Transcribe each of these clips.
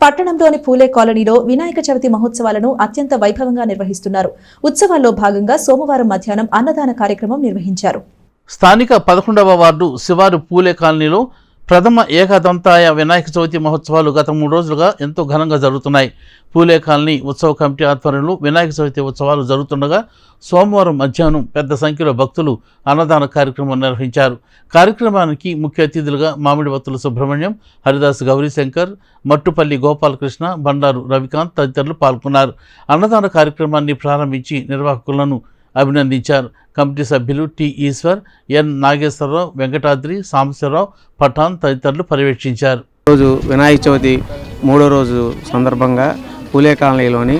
పట్టణంలోని పూలే కాలనీలో వినాయక చవితి మహోత్సవాలను అత్యంత వైభవంగా నిర్వహిస్తున్నారు. ఉత్సవాల్లో భాగంగా సోమవారం మధ్యాహ్నం అన్నదాన కార్యక్రమం నిర్వహించారు. స్థానిక పదకొండవ వార్డు శివారు పూలే కాలనీలో ప్రథమ ఏకదంతాయ వినాయక చవితి మహోత్సవాలు గత మూడు రోజులుగా ఎంతో ఘనంగా జరుగుతున్నాయి. పూలే కాలనీ ఉత్సవ కమిటీ ఆధ్వర్యంలో వినాయక చవితి ఉత్సవాలు జరుగుతుండగా సోమవారం మధ్యాహ్నం పెద్ద సంఖ్యలో భక్తులు అన్నదాన కార్యక్రమం నిర్వహించారు. కార్యక్రమానికి ముఖ్య అతిథులుగా మామిడి భక్తులు సుబ్రహ్మణ్యం హరిదాస్ గౌరీశంకర్ మట్టుపల్లి గోపాలకృష్ణ బండారు రవికాంత్ తదితరులు పాల్గొన్నారు. అన్నదాన కార్యక్రమాన్ని ప్రారంభించి నిర్వాహకులను అభినందించారు. కమిటీ సభ్యులు టి ఈశ్వర్ ఎన్ నాగేశ్వరరావు వెంకటాద్రి సాంబశివరావు పఠాన్ తదితరులు పర్యవేక్షించారు. రోజు వినాయక చవితి మూడో రోజు సందర్భంగా పూలే కాలనీలోని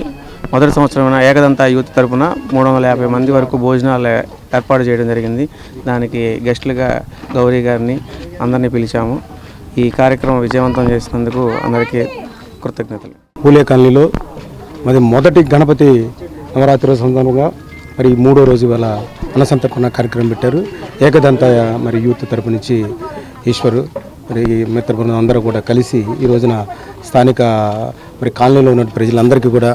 మొదటి సంవత్సరం ఏకదంత యూత్ తరపున మూడు వందల యాభై మంది వరకు భోజనాలు ఏర్పాటు చేయడం జరిగింది. దానికి గెస్టులుగా గౌరీ గారిని అందరినీ పిలిచాము. ఈ కార్యక్రమం విజయవంతం చేసినందుకు అందరికీ కృతజ్ఞతలు. పూలే కాలనీలో మరి మొదటి గణపతి నవరాత్రి సందర్భంగా మరి మూడో రోజు ఇవాళ అన్నసంతర్పణ కార్యక్రమం పెట్టారు. ఏకదంత మరి యూత్ తరపు నుంచి ఈశ్వరు మరి మిత్ర బృందం అందరూ కూడా కలిసి ఈ రోజున స్థానిక మరి కాలనీలో ఉన్న ప్రజలందరికీ కూడా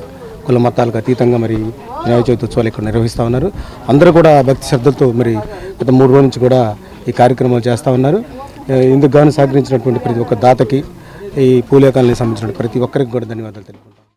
కుల మతాలకు అతీతంగా మరి వినాయక చవితి ఉత్సవాలు ఇక్కడ నిర్వహిస్తూ ఉన్నారు. అందరూ కూడా భక్తి శ్రద్ధలతో మరి గత మూడు రోజుల నుంచి కూడా ఈ కార్యక్రమాలు చేస్తూ ఉన్నారు. ఇందుకు గాను సహకరించినటువంటి ప్రతి ఒక్క దాతకి ఈ పూలేకాలని సంబంధించిన ప్రతి ఒక్కరికి కూడా ధన్యవాదాలు తెలుపుకుంటాం